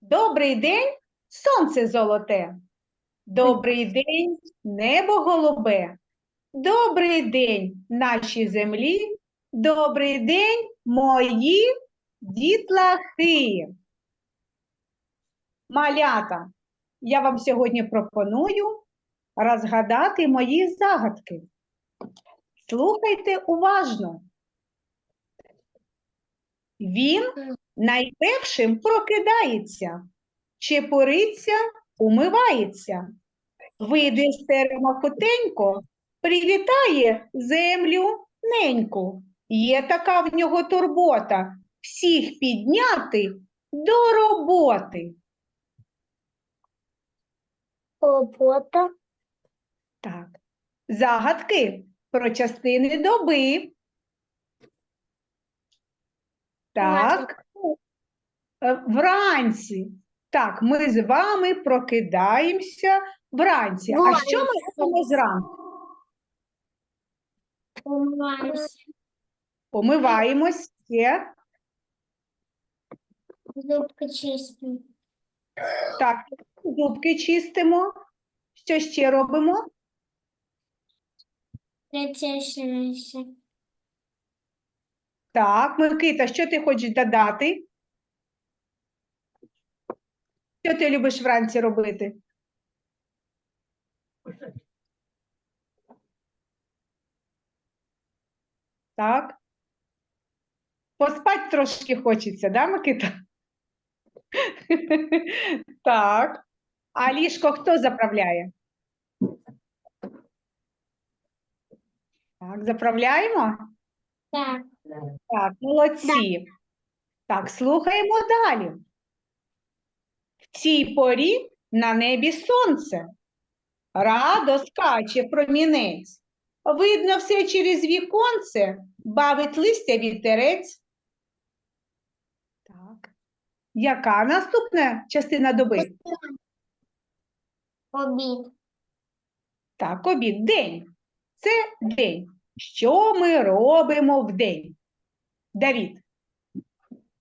Добрий день, сонце золоте. Добрий день, небо голубе. Добрий день, нашій землі. Добрий день, мої дітлахи. Малята, я вам сьогодні пропоную розгадати мої загадки. Слухайте уважно. Він найпершим прокидається, чепуриться, умивається. Вийде стеремо котенько, привітає землю неньку. Є така в нього турбота всіх підняти до роботи. Робота. Так. Загадки про частини доби. Так. Е, Вранці. Так, ми з вами прокидаємося вранці. А що ми робимо зранку? Умиваюся. Помиваємось ще. Зубки чисті. Так, зубки чистимо. Що ще робимо? Причешуюся. Так, Микита, що ти хочеш додати? Що ти любиш вранці робити? Так. Поспать трошки хочеться, да, Микита? Так. А ліжко хто заправляє? Так, заправляємо? Так. Так, молодці. Так, слухаємо далі. В цій порі на небі сонце. Радо скаче промінець. Видно все через віконце, бавить листя вітерець. Так. Яка наступна частина доби? Обід. Так, обід. День. Це день. Що ми робимо в день? Давід.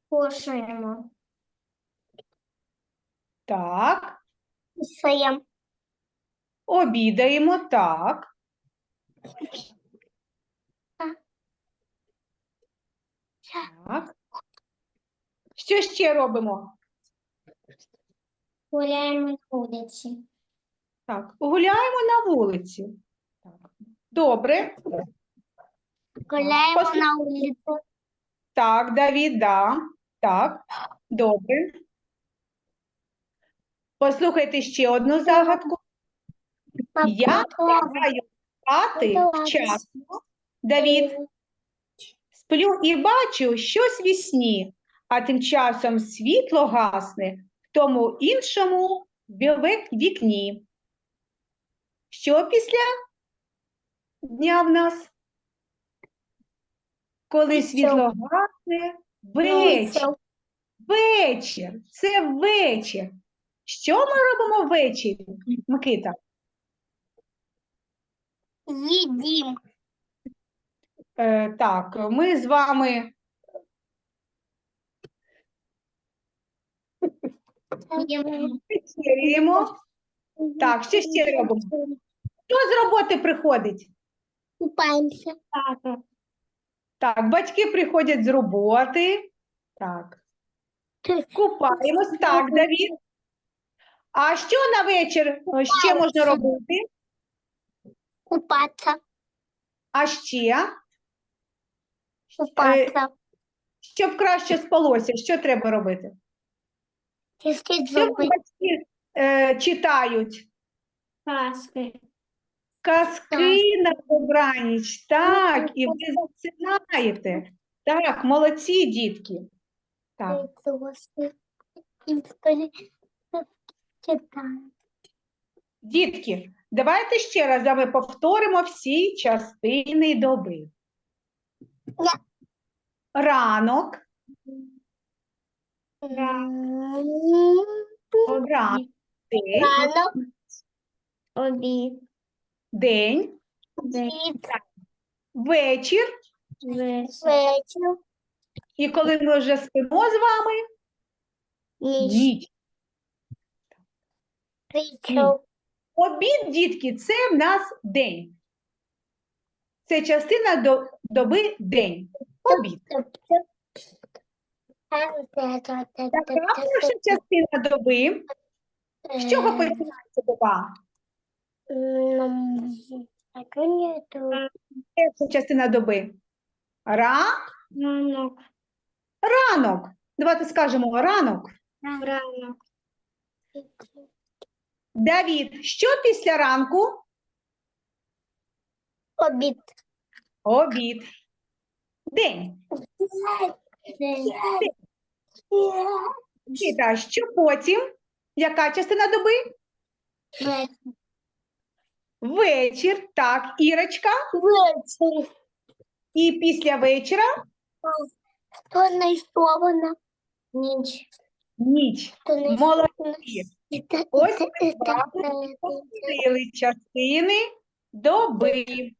Кушаємо. Так. Писаємо. Обідаємо, так. Так. Що ще робимо? Гуляємо на вулиці. Так, гуляємо на вулиці. Так. Добре. Гуляємо Пос- на вулиці. Так, Давід, да. Так, добре. Послухайте ще одну загадку. Я лягаю спати вчасно. Давід, сплю і бачу щось вісні, а тим часом світло гасне в тому іншому ві- вікні. Що після дня в нас? Коли світло гасне, вечір. Вечір. Це вечір. Що ми робимо ввечері, Микита? Їдім. Е, так, ми з вами вечеряємо. Так, що ще робимо? Хто з роботи приходить? Купаємося. Так, батьки приходять з роботи. Так, купаємось. Так, Давід. А що на вечір е, ще можна робити? Купатися. А ще, Купатися. щоб краще спалося, що треба робити? Чистити Що зуби. батьки е, читають? Паски. Казки на добраніч, так, і ви засинаєте. Так, молодці, дітки. Так, дітки, давайте ще раз з вами повторимо всі частини доби. Я. Ранок, ранок. Обід. День, Обід. вечір, Вечір. І коли ми вже спимо з вами, Ніч. Обід, дітки, це в нас день. Це частина до, доби день. Обід. Яка перша частина доби? З чого починається доба? Перша частина доби. Ра, Ранок. ранок. Давайте скажемо ранок. Ранок. Давід, що після ранку? Обід. Обід. День. Віта, що потім? Яка частина доби? Вечір. Так, Ірочка. Вечір. І після вечора То нарисовано. Ніч. ніч. То нарисовано. Молодці. Это, Ось это, ми это, з вами это, Повторили частини доби.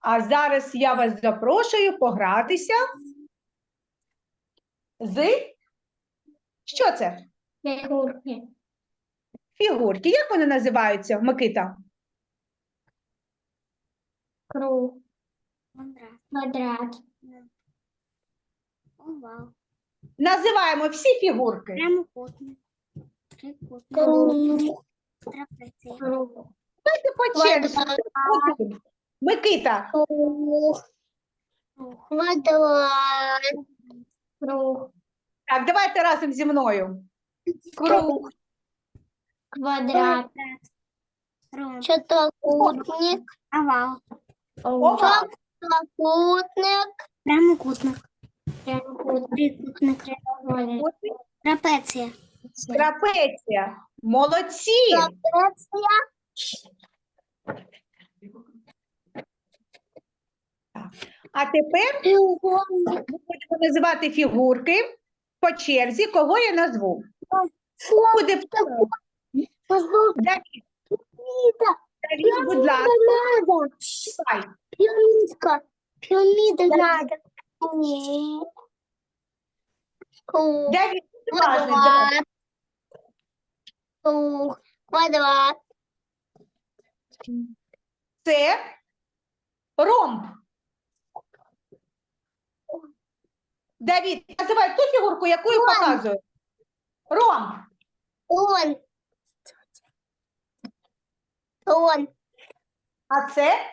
А зараз я вас запрошую погратися з що це? Фігурки. Фігурки. Як вони називаються, Микита? Круг. Квадрат. Овал. Називаємо всі фігурки. Прямокутник. Трикутник. Круг. Трапеція. Круг. Давайте по черзі. Квадрат. Микита, Круг. Квадрат. Круг. так, давайте разом зі мною. Круг, Квадрат. Ромб. Четырехугольник. Овал. Трехугольник. Прямокутник. Трикутник. Трапеція. трапеція. Молодці. Трапеция. А тепер ми будемо називати фігурки по черзі. Кого я назву? Буде Давід, Давід, будь ласка, надо. читай. Пирамидка. Пирамида надо. Нет. Круг. Давід, будь давай. Квадрат. Круг. Квадрат. це ромб. Давід, називай ту фігурку, яку я показую. Ромб. Он. Он. А це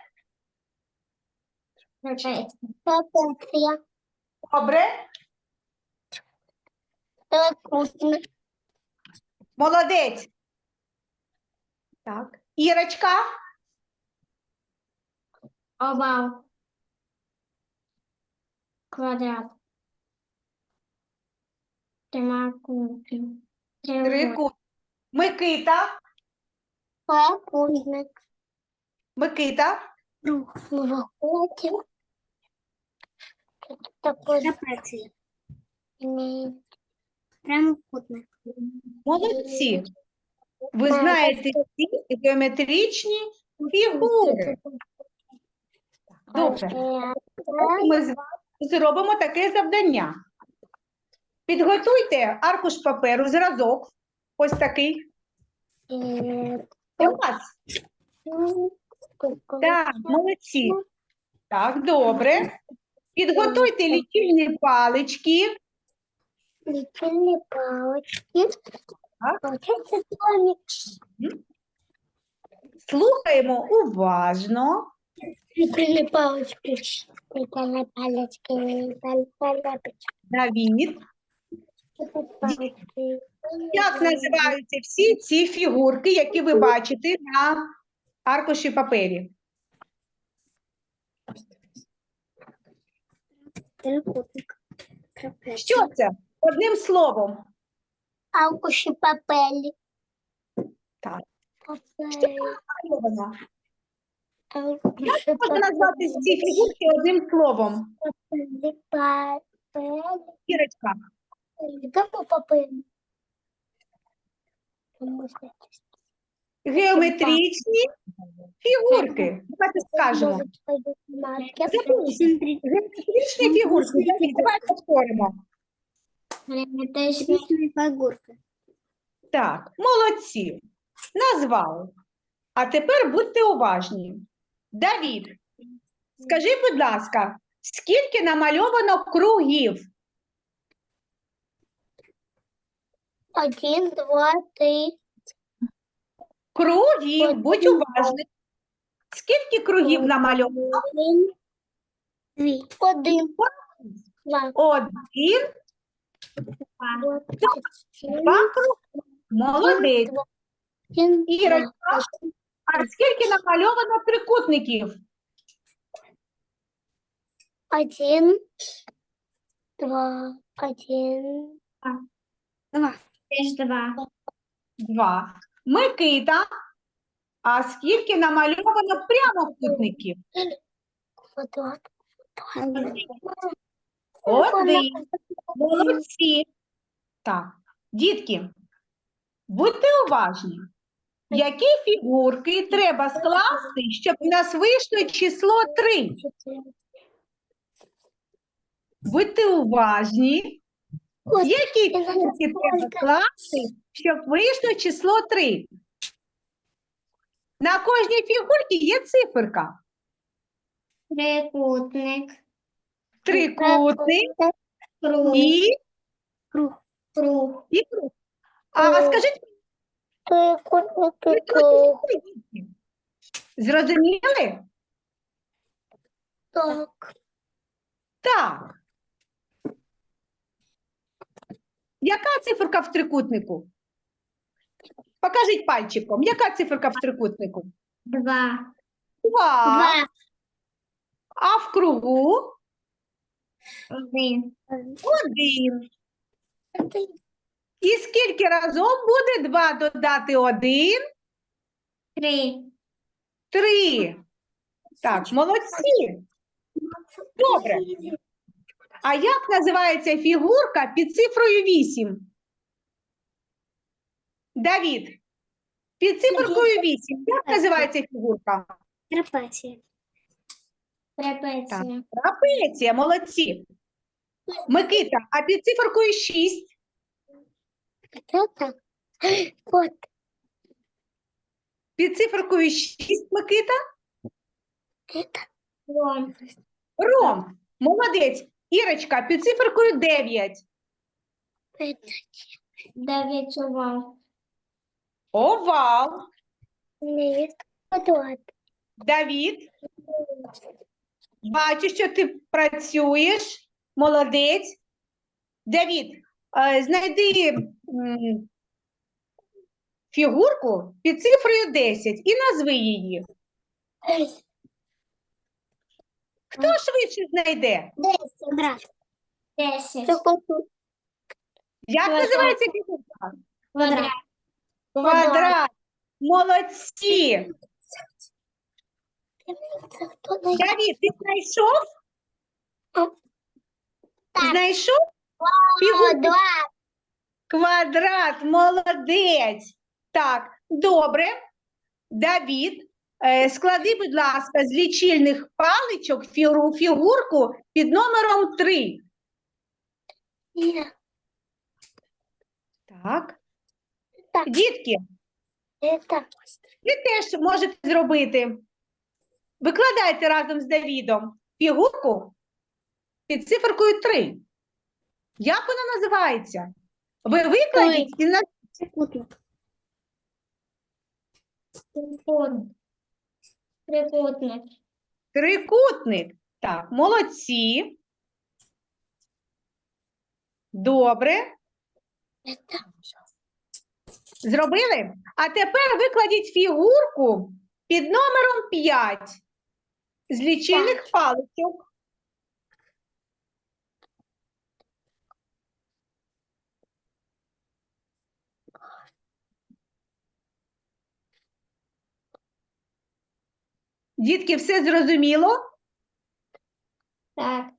Трапеция. добре. Трикутник. Молодець. Так. Ірочка. Овал. Квадрат. Прямокутник. Трику. Микита. Трикутник. Микита. Трапеція. Прямокутник. Молодці. Ви знаєте всі геометричні фігури. Добре. Ми з вами зробимо таке завдання. Підготуйте аркуш паперу, зразок. Ось такий. У вас. Так, молодці. Так, добре. Підготуйте лічильні палички. Летели палочки. Так. Слухаємо уважно. Летели палочки. Летели палочки. Летели палочки. Давід. Як називаються всі ці фігурки, які ви бачите на аркуші папері? Трикутник. Що це? Одним словом. Алкуши папели. Так. Мальована. Алкуши Як можна назвати ці фігурки одним словом? папели. Папели. Ірочка. Кому папели? Геометричні фігурки. Давайте скажемо. Геометричні фігурки. Давид, Давай повторимо. фігурки. Так, молодці. Назвали. А тепер будьте уважні. Давід, скажи, будь ласка, скільки намальовано кругів? Один, два, три, Кругів, будь уважний. Скільки кругів намальовано? один, Дві. один, два, Один, два, два круги. Молодець. один, Ірочка, а скільки намальовано трикутників? один, два, один, Два. Теж два, Два. Микита, а скільки намальовано прямокутників? квадрат, Один. Молодці. Так, дітки, будьте уважні. Які фігурки треба скласти, щоб у нас вийшло число 3? Будьте уважні. Які фігурки треба скласти, щоб вийшло число 3? На кожній фігурці є циферка. трикутник, Трикутник круг, і, Круг. круг, і круг. А Круг. скажіть, трикутник, ви круг, зрозуміли? так, Так. Яка циферка в трикутнику? Покажіть пальчиком. Яка циферка в трикутнику? два, Два. два, А в кругу один, один. І скільки разом буде два додати один? три, Три. Так, молодці. Добре. А як називається фігурка під цифрою 8? Давід, під цифрою 8. Як називається фігурка? Трапеція. трапеція, Трапеція, молодці. Микита, а під циферкою 6? это, вот, Під циферкою 6, Микита? это, Ром, молодець. Ірочка, під циферкою 9. это, девять овал, Овал. нет, квадрат, Давід, бачу, що ти працюєш. Молодець. Давід, е, знайди фігурку під цифрою 10 і назви її. Хто швидше знайде? Квадрат. десять, Як Квадрат. називається фігурка? Квадрат. Квадрат. Молодці. Давід, ти знайшов? Так. Знайшов? Фігурку Квадрат, Квадрат, молодець. Так, добре. Давід, склади, будь ласка, з лічильних паличок фігурку під номером 3. Так. Так. Дітки, это, ви теж можете зробити. Викладайте разом з Давідом фігурку під циферкою 3. Як вона називається? Ви викладіть і на Трикутник. Трикутник, трикутник. Так, молодці. Добре. Зробили? А тепер викладіть фігурку під номером 5 з лічильних паличок. Дітки, все зрозуміло? так,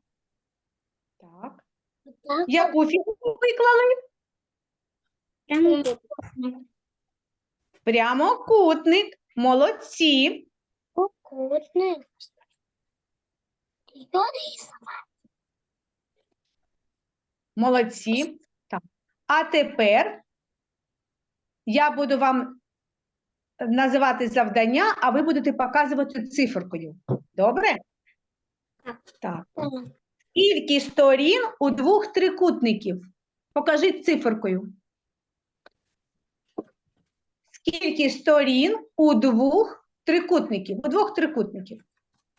Так. Яку фігурку виклали? Прямокутник. Прямокутник. Молодці. Рисувати. Молодці. Так. А тепер я буду вам називати завдання, а ви будете показувати циферкою. Добре? Так. Скільки сторін у двох трикутників? Покажіть циферкою. Скільки сторін у двох трикутників? У двох трикутників.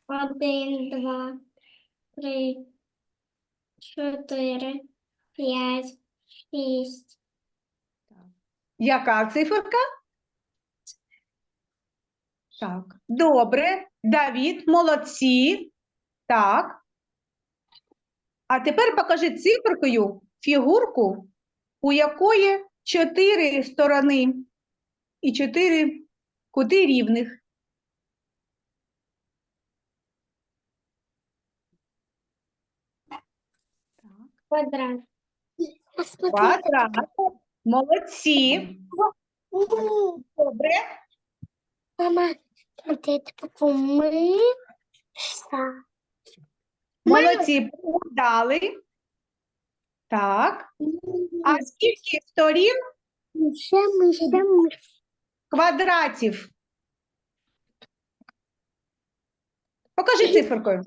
Один, два, три, чотири, п'ять, шість. Яка циферка? Так, добре. Давід, молодці. Так. А тепер покажи циферкою фігурку, у якої чотири сторони і чотири кути рівних. Квадрат. Квадрат. Молодці. Добре. Мама, вот это помыша. Молодці. Дали. Так. А скільки сторін Мыша, мыша, мыша. квадратів? Покажи циферкою.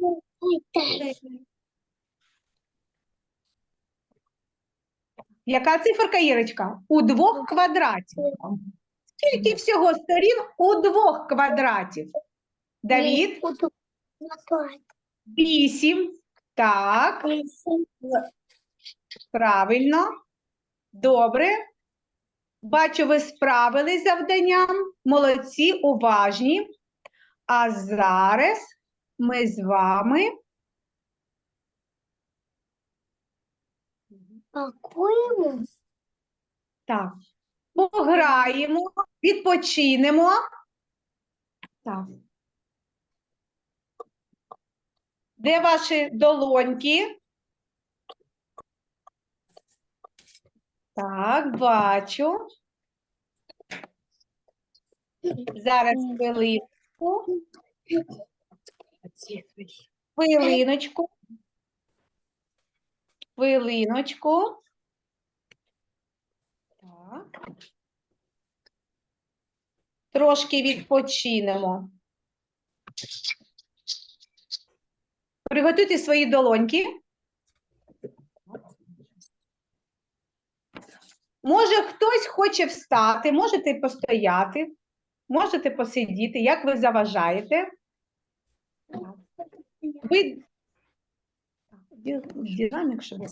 Яка циферка, Ірочка? У двох квадратів. Скільки всього сторін у двох квадратів? Давід, вісім. Так, правильно. Добре. Бачу, ви справились з завданням. Молодці, уважні. А зараз ми з вами Какую? Так. Пограємо, відпочинемо. Так. Де ваші долоньки? Так, бачу. Зараз хвилинку. Хвилиночку. Хвилиночку. Трошки відпочинемо. Приготуйте свої долоньки. Може, хтось хоче встати, можете постояти, можете посидіти, як ви заважаєте. Ви... Динамік, щоб я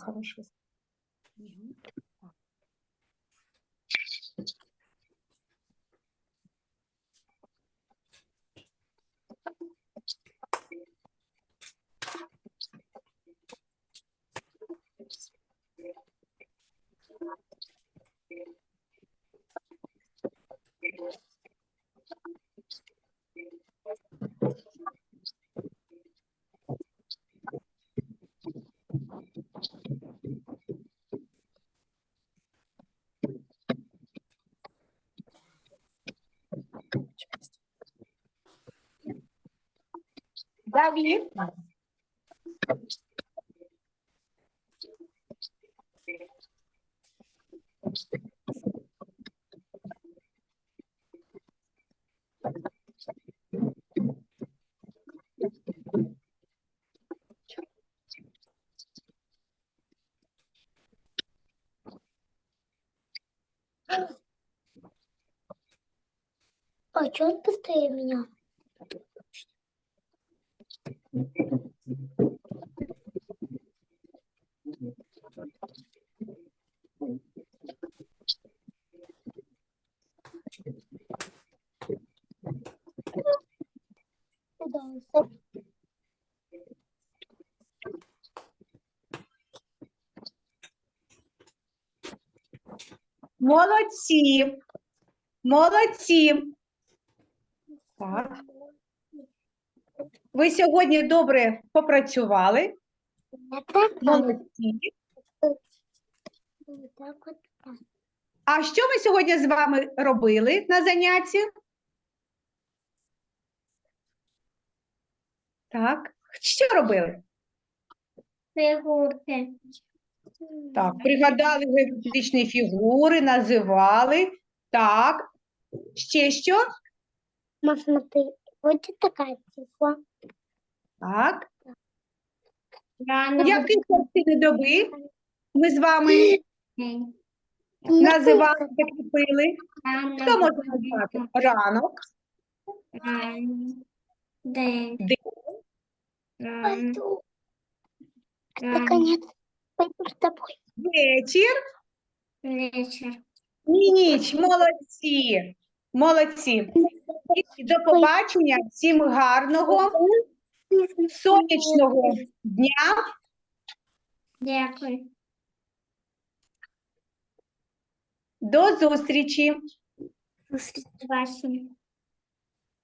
Davi. Что он быстрее меня? Куда? Молодці. Молодці. Так. Ви сьогодні добре попрацювали. Молодці. А що ми сьогодні з вами робили на занятті? Так, що робили? Фігурки. Так, пригадали геометричні фігури, називали. Так, ще що? Мам, смотри, вот такая цифра. Так, які частини доби ми з вами називали, закріпили? Хто може назвати? Ранок, День. День. Пойду с тобой. вечір Вечір. і ніч. Молодці. Молодці. До побачення. Всім гарного, сонячного дня. Дякую. До зустрічі. Зустріч. Бачення.